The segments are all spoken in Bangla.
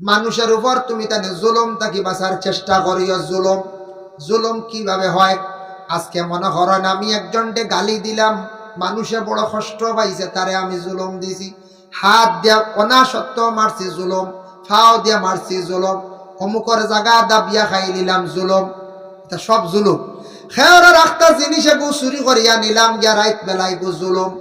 মানুষের উপর তুমি তাহলে জুলুম তাকে বাঁচার চেষ্টা করিও জুলুম। জুলুম কীভাবে হয়? আজকে মনে করেন আমি একজনকে গালি দিলাম, মানুষে বড় কষ্ট পাইছে, তারে আমি জুলুম দিছি। হাত দিয়া অনা সত্য মারছি জুলুম, ফাও দিয়া মারছি জুলুম, অমুকর জাগা দাবিয়া খাই নিলাম জুলুম। এটা সব জুলুম। খেয়রের একটা জিনিসে গু চুরি করিয়া নিলাম গিয়া রাইত বেলায় গু জুলুম।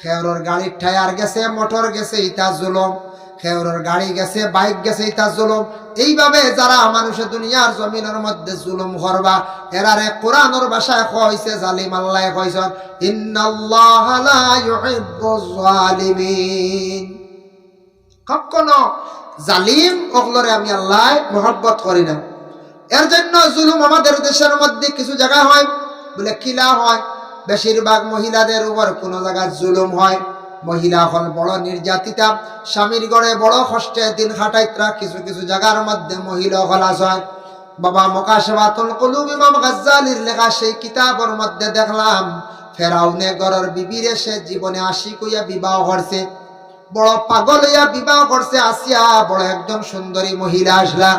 খেয়রের গাড়ির টায়ার গেছে, মোটর গেছে ইটা জুলুম। খেয়রের গাড়ি গেছে, বাইক গেছে ইটা জুলুম। এইভাবে যারা মানুষের দুনিয়ার জমিনের মধ্যে জুলুম করবা, এরারে কোরআনের ভাষায় কইছে, জালিম আল্লাহ কইছেন, ইন্নাল্লাহা লা ইউহিব্বুজ জালিমিন কখনো জালিম অগলরে আমি আল্লাহ মোহব্বত করি না। এর জন্য জুলুম আমাদের দেশের মধ্যে কিছু জায়গা হয়, বলে কিলা হয়, বেশিরভাগ মহিলাদের উপর কোনো জায়গায় জুলুম হয়। মহিলা হল বড় নির্যাতিতা, স্বামীর গড়ে বড় কষ্টে দিন খাটাইতরা, কিছু কিছু জায়গার মধ্যে মহিলা হলাস হয় বাবা মোকাশেবাতুল কলুব, ইমাম গাজ্জালির লেখা সেই কিতাবের মধ্যে দেখলাম, ফেরাউনে গড়ের বিবিরে সে জীবনে আশি কইয়া বিবাহ করছে। বড় পাগল হইয়া বিবাহ করছে আসিয়া বড় একজন সুন্দরী মহিলা আসলা।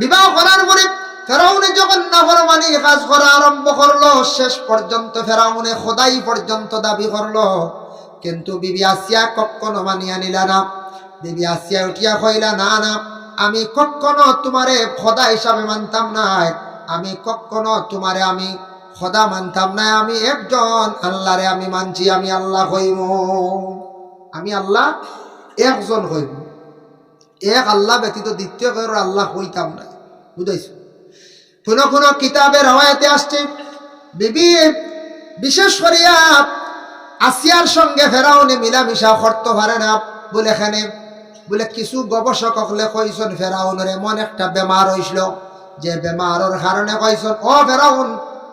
বিবাহ করার পরে ফেরাউনে যখন নাফরমানি কাজ করা আরম্ভ করল, শেষ পর্যন্ত ফেরাউনে খোদাই পর্যন্ত দাবি করল কিন্তু বিবি আসিয়া কখনো মানিয়া নিলা না। বিবি আসিয়া উঠিয়া কইলা না না, আমি কখনো তোমারে খোদা হিসাবে মানতাম না আমি কখনো তোমারে আমি খোদা মানতাম না আমি একজন আল্লাহরে আমি মানছি, আমি আল্লাহ হইব। আমি আল্লাহ একজন হইব। এক আল্লাহ ব্যতীত দ্বিতীয় কেউ আল্লাহ হইতাম না বুঝাইছ? কোন কোন কিতাবের হওয়াতে আসছে, বিবি বিশেষ করিয়া আসিয়ার সঙ্গে ফেরাউনে মিলামিশা করতে পারে না। বলে এখানে, বলে কিছু গবেষক হলে কইসন ফেরাউনের এমন একটা বেমার হইছিল যে বেমারের কারণে কইসন ও ফেরাউন,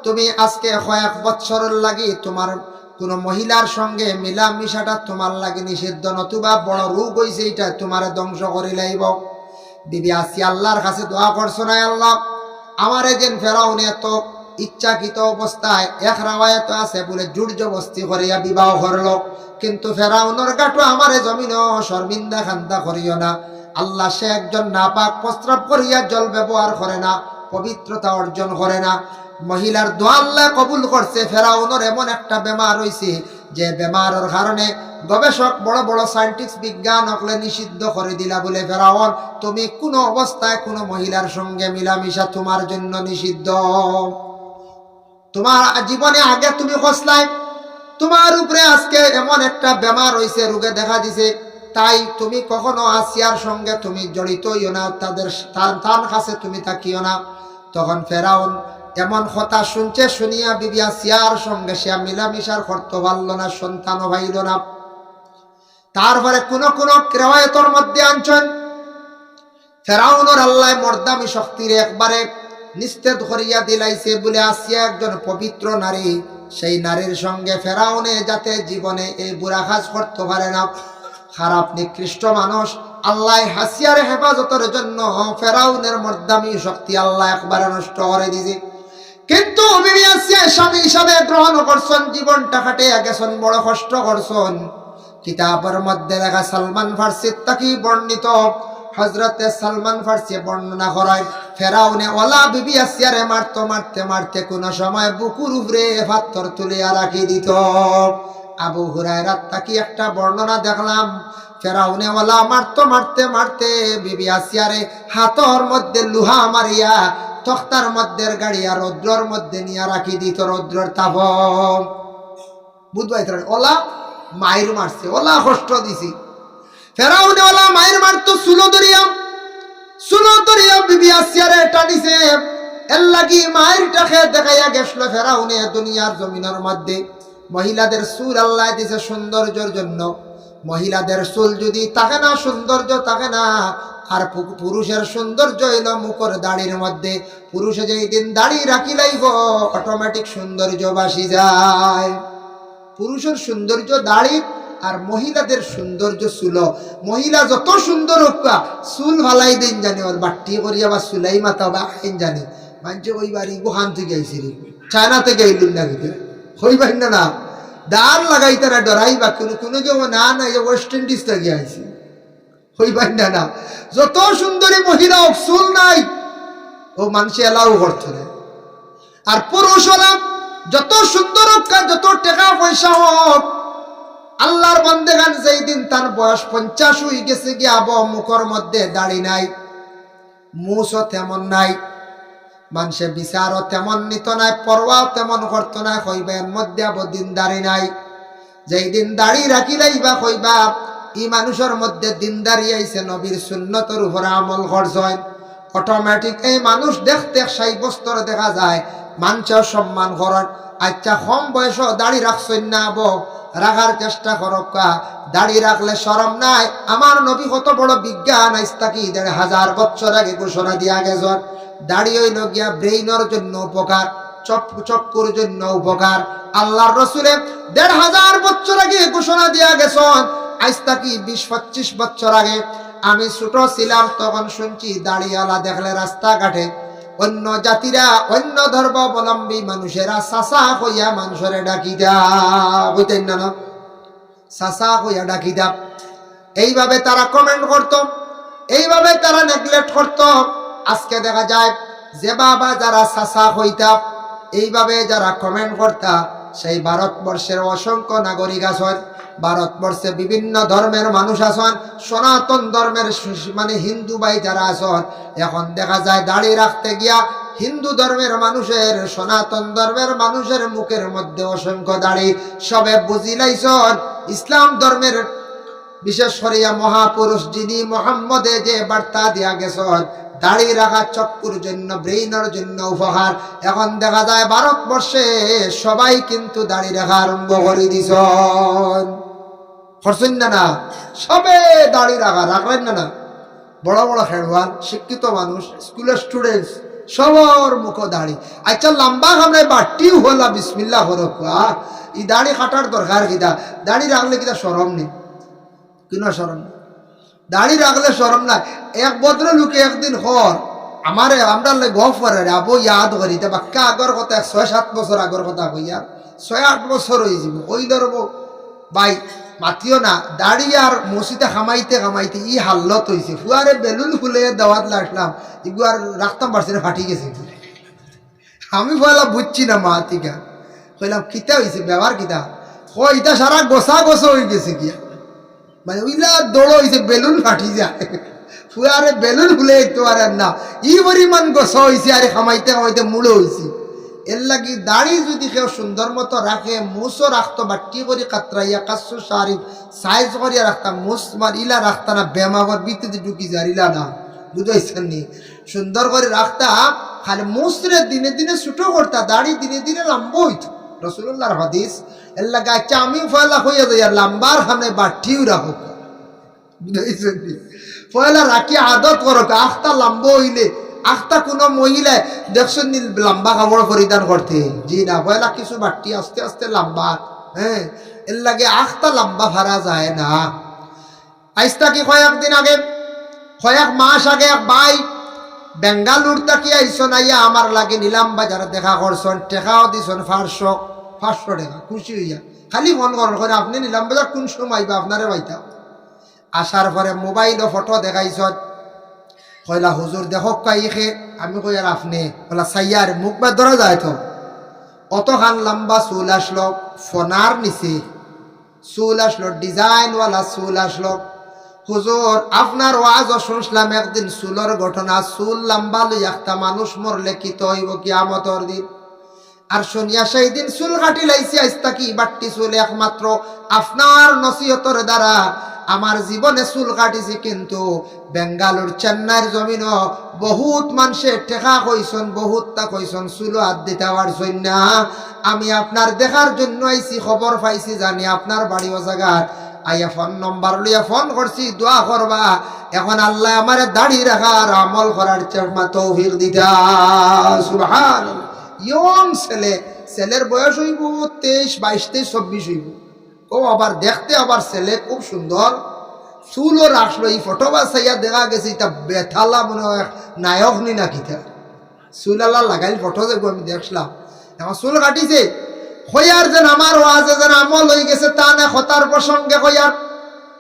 তুমি আজকে কয়েক বৎসরের লাগি তোমার কোন মহিলার সঙ্গে মিলামিশাটা তোমার লাগে নিষিদ্ধ, নতুবা বড় রোগ হইছে এটা তোমার ধ্বংস করে লাইব। বিবি আসি আল্লাহর কাছে দোয়া করছ না আল্লাহ, আমার যেন ফেরাউন এত ইচ্ছাকৃত অবস্থায় এক রাওয়ায়ত আছে বলে জবস্তি করিয়া বিবাহ করল। কিন্তু ফেরাউনের গাটো আমারে জমিন শর্মিন্দা খান্দা করিও না। আল্লাহ সে একজন নাপাক প্রস্রাব করিয়া জল ব্যবহার করে না, পবিত্রতা অর্জন করে না। মহিলার দোয়া আল্লাহ কবুল করছে, ফেরাউনের এমন একটা বেমার হইছে যে বেমারের কারণে গবেষক, বড় বড় সায়েন্টিস্ট বিজ্ঞান অকলে নিষিদ্ধ করে দিলা বলে ফেরাউন, তুমি কোনো অবস্থায় কোনো মহিলার সঙ্গে মিলামিশা তোমার জন্য নিষিদ্ধ। তোমার জীবনে আগে তুমি খসলাই। তোমার উপরে আজকে এমন একটা বেমার হইছে, রোগে দেখা দিছে। তাই তুমি কখনো আসিয়ার সঙ্গে তুমি জড়িত হইও না, তাদের তার কাছে তুমি থাকিও না। তখন ফেরাউন এমন কথা শুনছে, শুনিয়া বিবি আসিয়ার সঙ্গে সে মিলামিশার করতে পারল না, সন্তানও ভাইল না। তারপরে কোনো কোনো ক্রেওয়ায়তর মধ্যে আনছেন। ফেরাউনর আল্লাহ মর্দামি শক্তির একবারে নিস্তেদ করিয়া দিলাইছে বলে আসিয়া একজন পবিত্র নারী, সেই নারীর সঙ্গে ফেরাউনে যাতে জীবনে এই বুড়া কাজ করতে পারে না। খারাপ, নিকৃষ্ট মানুষ আল্লাহ হাসিয়ার হেফাজতের জন্য ফেরাউনের মর্দামি শক্তি আল্লাহ একবারে নষ্ট করে দিছে কিন্তু বিবি আসিয়া স্বামী হিসাবে গ্রহণ করছেন, জীবনটা কাটে গেছেন, বড় কষ্ট করছেন। কিতাবের মধ্যে লেখা সালমান ফার্সির তাকি বর্ণিত হজরতে সালমান ফার্সি বর্ণনা করায়, ফেরাউনে ওলা বিবি আসিয়ারে মারতো, মারতে মারতে কোনো সময় বুকুর উপরে পাথর তুলিয়া রাখি দিত। আবু হুরায়রাত তাকি একটা বর্ণনা দেখলাম, ফেরাউনে ওলা মারতো, মারতে মারতে বিবি আসিয়ারে হাতর মধ্যে লুহা মারিয়া তখতার মধ্যে গাড়িয়া রৌদ্রর মধ্যে নিয়ে রাখি দিত রৌদ্রর তাপ। বুধবাই ওলা মায়ের মারছে, ওলা কষ্ট দিছি। ফেরাউনে ওলা মায়ের মারতো সুলো দরিয়া সুলো দরিয়া বিবি আসিয়ারে টানিছে। এর লাগি মায়ের টাকে দেখাইয়া গেছিল ফেরাউনে দুনিয়ার জমিনের মধ্যে। মহিলাদের সুর আল্লাহ দিছে সৌন্দর্যের জন্য। মহিলাদের চুল যদি থাকে না, সৌন্দর্য থাকে না, আর পুরুষের সৌন্দর্য হইল মুখর দাড়ির মধ্যে। পুরুষে যেই দিন দাড়ি রাখি লাইব অটোমেটিক সৌন্দর্য বাসি যায়। পুরুষের সৌন্দর্য দাড়ি আর মহিলাদের সৌন্দর্য চুল। মহিলা যত সুন্দর হোক চুল ভালাই দেন জানি, ওর বাট্টি করিয়া বা চুলাই মাথা বা আইন জানি। মানছে ওই বাড়ি গুহান থেকে আইসি রে চায়না থেকে আইলুন না কিন্তু হইবাই না না। দাঁড় লাগাইতে না ডরাইবা কোনো কোনো কেউ না না ওয়েস্ট ইন্ডিজ থেকে আইসি হইবাই না না। যত সুন্দরী মহিলা হোক, চুল নাই, ও মানুষে এলাও করতে না আর পুরুষ হলাম যত সুন্দর হোক যত টাকা পয়সা হোক আল্লাহর বন্দেগান যেই দিন তার বয়স পঞ্চাশ হয়ে গেছে গিয়া আব মুখর মধ্যে দাড়ি নাই মুসও তেমন নাই মানুষে বিচারও তেমন নিত নাই, পরোয়াও তেমন করতো না কইবা এর মধ্যে দিন দাড়ি নাই। যেই দিন দাড়ি রাখিলাই বা কইবা ই মানুষের মধ্যে দিন দাঁড়িয়ে আইছে, নবীর সুন্নতর উপরে আমল করছেন অটোমেটিক এই মানুষ দেখতে সাই বস্তর দেখা যায়, মানুষের সম্মান করেন আচ্ছা কম বয়স দাড়ি রাখছেন না আব? রাখার চেষ্টা করক কা। দাড়ি রাখলে সরম নাই। আমার নবী কত বড় বিজ্ঞান আইস্তাকি দেড় হাজার বছর আগে ঘোষণা দিয়া গেছেন। দাড়ি হইল গিয়া ব্রেইনের জন্য উপকার চক্কুর জন্য উপকার। আল্লাহর রসুলে দেড় হাজার বছর আগে ঘোষণা দিয়া গেছেন। আজ তাকি বিশ, পঁচিশ বছর আগে। আমি ছোট ছিলাম, তখন শুনছি দাড়িওয়ালা দেখলে রাস্তাঘাটে অন্য জাতিরা, অন্য ধর্মাবলম্বী মানুষেরা সাসা হইয়া মানুষের ডাকি দা বুঝতেন না সাসা হইয়া ডাকি দা এইভাবে তারা কমেন্ট করত, এইভাবে তারা নেগলেক্ট করত। আজকে দেখা যায়, যে বাবা যারা সাসা হইতা, এইভাবে যারা কমেন্ট করতা, সেই ভারতবর্ষের অসংখ্য নাগরিক আছেন। ভারতবর্ষে বিভিন্ন ধর্মের মানুষ আসন, সনাতন ধর্মের মানে হিন্দু ভাই যারা আসন, এখন দেখা যায় দাড়ি রাখতে গিয়া হিন্দু ধর্মের মানুষের, সনাতন ধর্মের মানুষের মুখের মধ্যে অসংখ্য দাড়ি। সবে বুঝিলাইছন ইসলাম ধর্মের বিশেষ করিয়া মহাপুরুষ যিনি মোহাম্মদে যে বার্তা দিয়া গেছেন দাড়ি রাখা চক্কুর জন্য, ব্রেইনের জন্য উপহার। এখন দেখা যায় ভারতবর্ষে সবাই কিন্তু দাড়ি রাখা আরম্ভ করে দিছন। করছেন না না সবে দাড়ি রাখা, রাখলেন না না বড় বড় খেলোয়াড়, শিক্ষিত মানুষ, স্কুলের স্টুডেন্টস সবার মুখ দাড়ি। আচ্ছা লম্বা খামড়ে বাটিও হলা বিসমিল্লা হরক ই দাড়ি কাটার দরকার কিতা? দাড়ি রাখলে কিতা সরম নেই? কিনা সরম দাড়ি রাখলে সরম না এক ভদ্র লোকে একদিন হর, আমারে আমরা গফ করে আবো, ইয়াদ করি। তা বাক্কা আগর কথা ছয় সাত বছর আগর কথা কইয়া, ছয় আট বছর হয়ে যাব ওই ধরবো? বাই মাতিও না। দাড়ি আর মসিতে খামাইতে খামাইতে ই হাল্লত হয়েছে ফুয়ারে বেলুন ফুলে দাওয়াত লাগলাম ইগু আর রাখতাম পারছে না ফাটি গেছে আমি বললাম বুঝছি না মা তিকা কইলাম কিতা হয়েছে ব্যবহার কিতা? ও ইটা সারা গোসা গোসা হয়ে গেছে গিয়া। মানে উইলা দৌড় হয়েছে বেলুন ফাটি যায়। ফুয়ারে বেলুন ফুলে তো আর না। ই পরিমাণ গোসা হয়েছে আরে খামাইতে খামাইতে মুড়ো হয়েছে এর লাগি দাড়ি যদি কেউ সুন্দর মতো রাখে, মুসও রাখতো বাট্টি করে কাতরাইয়া, কাসু সারি সাইজ করিয়া রাখতাম মুস মার ইলা রাখতা না, বেমাগর বিদ্যুৎ ঢুকি যার ইলা না। বুঝাইছেন নি? সুন্দর করে রাখতাম খালি মুসরে দিনে দিনে ছুটো করতা, দাড়ি দিনে দিনে লম্বা হইতো। রসুল্লাহর হাদিস, এর লাগে আচ্ছা আমি ফয়লা হইয়া যাই আর লাম্বার খানে বাট্টিও রাখো বুঝাইছেন নি? পয়লা রাখি আদত করো, আখতা লম্ব হইলে আখতা কোনো মহিলা দেখছেন লম্বা কাপড় পরিধান করতে জি না, পয়লা কিছু বাট্টি আস্তে আস্তে লম্বা। হ্যাঁ এর লাগে আখতা লম্বা ভাড়া যায় না। আইসটা কি কয়েক দিন আগে? কয়েক মাস আগে ভাই বেঙ্গালুর তাকি আইসন আইয়া আমার লাগে নিলাম বাজারে দেখা করছন টেকাও দিছন পাঁচশো পাঁচশো টাকা খুশি হইয়া খালি মন করেন করে আপনি নিলাম বাজার কোন সময় বা আপনারে পাইতা আসার পরে মোবাইলও ফটো দেখাইছ কইলা হুজুর দেখক কাইখে, আমি কই আর আপনি? বলা সাইয়ার মুখ বা ধরা যায় তো অত খান লম্বা চুল আসলো, ফোনার নিচে। চুল আসলো, ডিজাইনওয়ালা চুল আসলো। হুজুর, আপনার ওয়াজও শুনছিলাম একদিন চুলের ঘটনা, চুল লম্বা লই একটা মানুষ মরলে কি তো হইব কি আমতর দিন? আর শুনিয়া সেই দিন চুল কাটি লাইছি আইস্তা কি বাট্টি চুল একমাত্র। আপনার নসিহতর দ্বারা আমার জীবনে চুল কাটিছি কিন্তু বেঙ্গালুর চেন্নাইয়ের জমিন বহুত মানুষে টেকা কইসন বহুত তা কইসন চুলো হাত দিতে পারছই না আমি আপনার দেখার জন্য আইছি খবর পাইছি, জানি আপনার বাড়ি ও জায়গার আইয়া ফোন নম্বর লইয়া ফোন করছি দোয়া করবা এখন আল্লাহ আমারে দাড়ি রাখার আমল করার চেষ্টা তৌফিক দিতা ইয়ং ছেলে ছেলের বয়স হইব তেইশ বাইশ তেইশ চব্বিশ হইব। ও আবার দেখতে আবার ছেলে, খুব সুন্দর। চুলও রাখল এই ফটো বা চাইয়া দেখা গেছে, এটা বেথালা মনে হয় নায়ক নি না কিতা চুল আল্লাহ লাগাইল ফটো যে আমি দেখলাম এখন চুল কাটিছে। হইয়ার যেন আমার ওয়াজে যেন আমল হয়ে গেছে, তা না হতার প্রসঙ্গে হইয়ার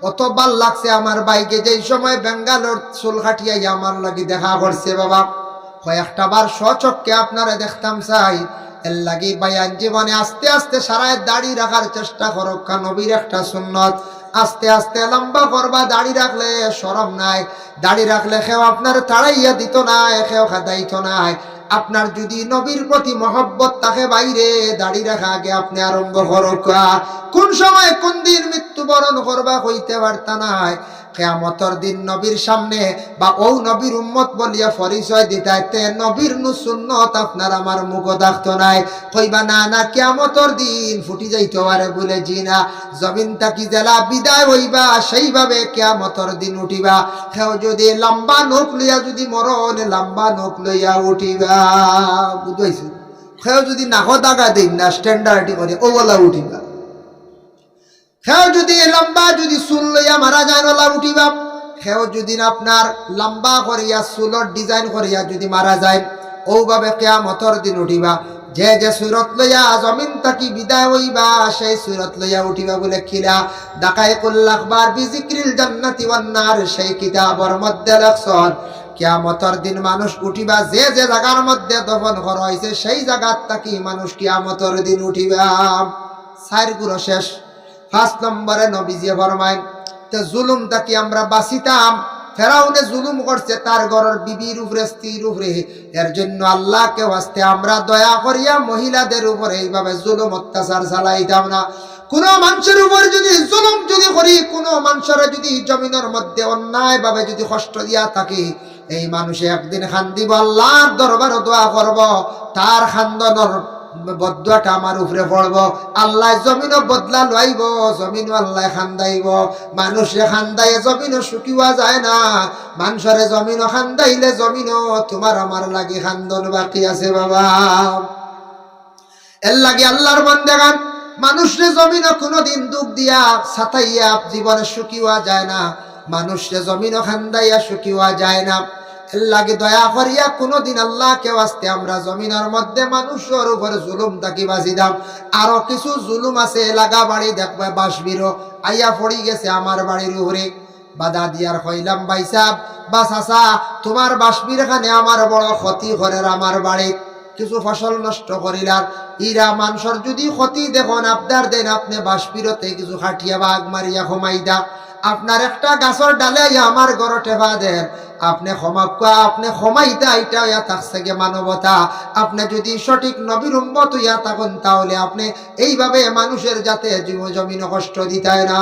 অত ভালো লাগছে আমার বাইকে যেই সময় বেঙ্গালোর চুল খাটিয়াই আমার লাগি দেখা করছে বাবা। কয়েকটা বার স্বচক্ষে আপনারা দেখতাম চাই। জীবনে আস্তে আস্তে সারায় দাড়ি রাখার চেষ্টা করো নবীর একটা সুন্নত। আস্তে আস্তে লম্বা করবা, দাড়ি রাখলে সরম নাই। দাড়ি রাখলে কেউ আপনার তাড়াইয়া দিত নাই কেউ খাদাইত নাই আপনার যদি নবীর প্রতি মহব্বত তাকে বাইরে, দাড়ি রাখা আগে আপনি আরম্ভ করকা কোন সময় কোন দিন মৃত্যুবরণ করবা হইতে পারতা নাই কেয়ামতর দিন নবীর সামনে বা ও নবীর উম্মত বলিয়া পরিচয় দিতাইতে নবীর নু সুন্নত আপনার আমার মুখ দেখতো নাই। কইবা, না না, কেয়ামতর দিন ফুটি যাইতে পারে বলে জি না জমিন তাকি জেলা বিদায় হইবা? সেইভাবে কেয়ামতর দিন উঠিবা। সেও যদি লম্বা নোক লইয়া যদি মরণ, লম্বা নোক লইয়া উঠিবা। বুঝাইছো? সেও যদি নাহ দাগা দিন না স্ট্যান্ডার্ডি করে ওলা উঠিবা। সেও যদি লম্বা, যদি চুল লইয়া মারা যায় নলা উঠিবা, সেও যদি আপনার লম্বা করিয়া চুলর ডিজাইন করিয়া যদি মারা যায় ওভাবে কেয়ামতর দিন উঠিবা। যে যে সুরত লইয়া জমিন থাকি বিদায় হইবা, সেই সুরত লইয়া উঠিবা বলে খিলা। ডাকাই কুল্লাখবার বিজিক্রিল জান্নাতি ওয়ান্নার সেই কিতাবর মধ্যে লেখছন কিয়ামতর দিন মানুষ উঠিবা, যে যে জায়গার মধ্যে দফন করা হয়েছে সেই জায়গার তাকি মানুষ কিয়ামতর দিন উঠিবা। সাইরগুলো শেষ। ফার্স্ট নম্বরে নবীজি ফরমাইন তো জুলুম তাকি আমরা বাঁচিতাম? ফেরাউনে জুলুম করছে, তার ঘরের বিবির উপরে, স্ত্রীর উপরে। এর জন্য আল্লাহকে আসতে আমরা দয়া করিয়া মহিলাদের উপরে এইভাবে জুলুম, অত্যাচার চালাইতাম না। কোন মানুষের উপর যদি জুলুম যদি করি, কোন মানুষের যদি জমিনের মধ্যে অন্যায় ভাবে যদি কষ্ট দিয়া থাকি, এই মানুষে একদিন খান দিব, আল্লাহর দরবার দোয়া করব। তার খান্দনের বদুয়াটা আমার উপরে পড়ব। আল্লাহ জমিনও বদলা লইব, জমিনও আল্লাহ খান্দাইব। মানুষে খান্দাইয়ে জমিনও শুকিওয়া যায় না। মানুষরে জমিনও খান্দাইলে জমিনও তোমার আমার লাগে খান্দন বাকি আছে বাবা। এর লাগে আল্লাহর বন্দেগান মানুষরে জমিনও কোনোদিন দুঃখ দিয়া ছাতাইয়া জীবনে শুকিওয়া যায় না। মানুষরে জমিনও খান্দাইয়া শুকিওয়া যায় না। লাগে দয়া করিয়া কোনোদিন আল্লাহ কেউ আসতে আমরা জমিনের মধ্যে মানুষের উপরে জুলুম তাকি বাজি দাম। আরও কিছু জুলুম আছে লাগা বাড়ি দেখবে বাসবিরো আইয়া পড়ি গেছে আমার বাড়ির উপরে। বাধা দিয়ার হইলাম ভাই সাহ বা চাচা তোমার বাসবির এখানে আমার বড় ক্ষতি করে আমার বাড়িত কিছু ফসল নষ্ট করিলার। ইরা মানুষের যদি ক্ষতি দেখুন আপনার দেন আপনি বাসপিরতে কিছু খাটিয়া বাঘ মারিয়া ক্ষমাই দা আপনার একটা গাছর ডালে আমার গড় টেবা দেন। আপনি ক্ষমা কোয়া আপনি ক্ষমাইতা এটা ইয়া থাকছে গে মানবতা। আপনি যদি সঠিক নবীর উম্মত ইয়া থাকুন, তাহলে আপনি এইভাবে মানুষের যাতে জমিন কষ্ট দিতায় না।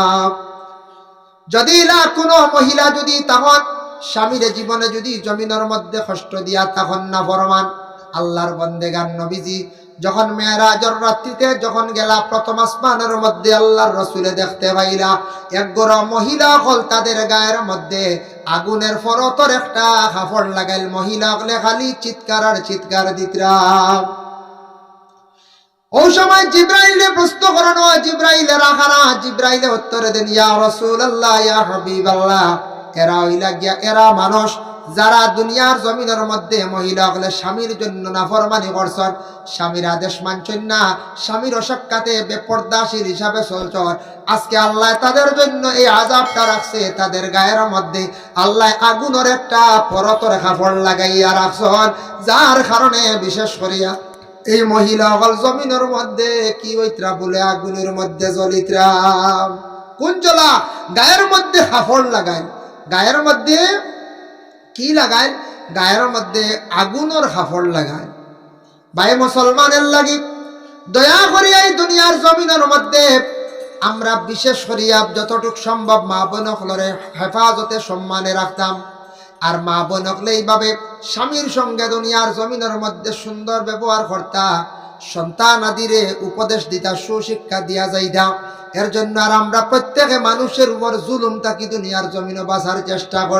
যদি না, কোনো মহিলা যদি তখন স্বামীর জীবনে যদি জমিনের মধ্যে কষ্ট দিয়া তখন না, ফরমান, আল্লাহর বন্দেগান নবীজি যখন মেয়েরাজর রাত্রিতে যখন গেলা প্রথম আসমানের মধ্যে আল্লাহর রসুলে দেখতে পাইলা, এক মহিলা হল তাদের গায়ের মধ্যে আগুনের ফরতর একটা কাপড় লাগাইল। মহিলা হলে খালি চিৎকার আর চিৎকার দিতরা। ও সময় জিব্রাইলে প্রশ্ন করানো জিব্রাইলে রাখানা জিব্রাইলে উত্তরে দেন, ইয়া রাসূলুল্লাহ, ইয়া হাবিবাল্লাহ। এরা হইলা গিয়া, এরা মানুষ যারা দুনিয়ার জমিনের মধ্যে মহিলা হলে স্বামীর জন্য নাফরমানি করছন, স্বামীর আদেশ মানছেন না, স্বামীর অসক্কাতে বেপর্দাসীর হিসাবে চলছন। আজকে আল্লাহ তাদের জন্য এই আজাবটা রাখছে, তাদের গায়ের মধ্যে আল্লাহ আগুনের একটা পরতর কাপড় লাগাইয়া রাখছন, যার কারণে বিশেষ করিয়া এই মহিলা হল জমিনের মধ্যে কি হইত্রা বলে, আগুনের মধ্যে জ্বলিত্রা। কোন জ্বলা? গায়ের মধ্যে কাপড় লাগায়। গায়ের মধ্যে কি লাগায়? গায়ের মধ্যে আগুনের কাপড় লাগায়। ভাই, মুসলমানের লাগি দয়া করিয়া এই দুনিয়ার জমিনের মধ্যে আমরা বিশেষ করিয়া যতটুক সম্ভব মা বোনকলরে হেফাজতে সম্মানে রাখতাম। আর মা বোনকলে এইভাবে স্বামীর সঙ্গে দুনিয়ার জমিনের মধ্যে সুন্দর ব্যবহার করতা, সন্তান আদিরে উপদেশ দিতা, সুশিক্ষা দিয়া যাইতা। এর জন্য আর আমরা প্রত্যেকে মানুষের উপর জুলুম তাকি দুনিয়ার জমিনে বাঁচার চেষ্টা করি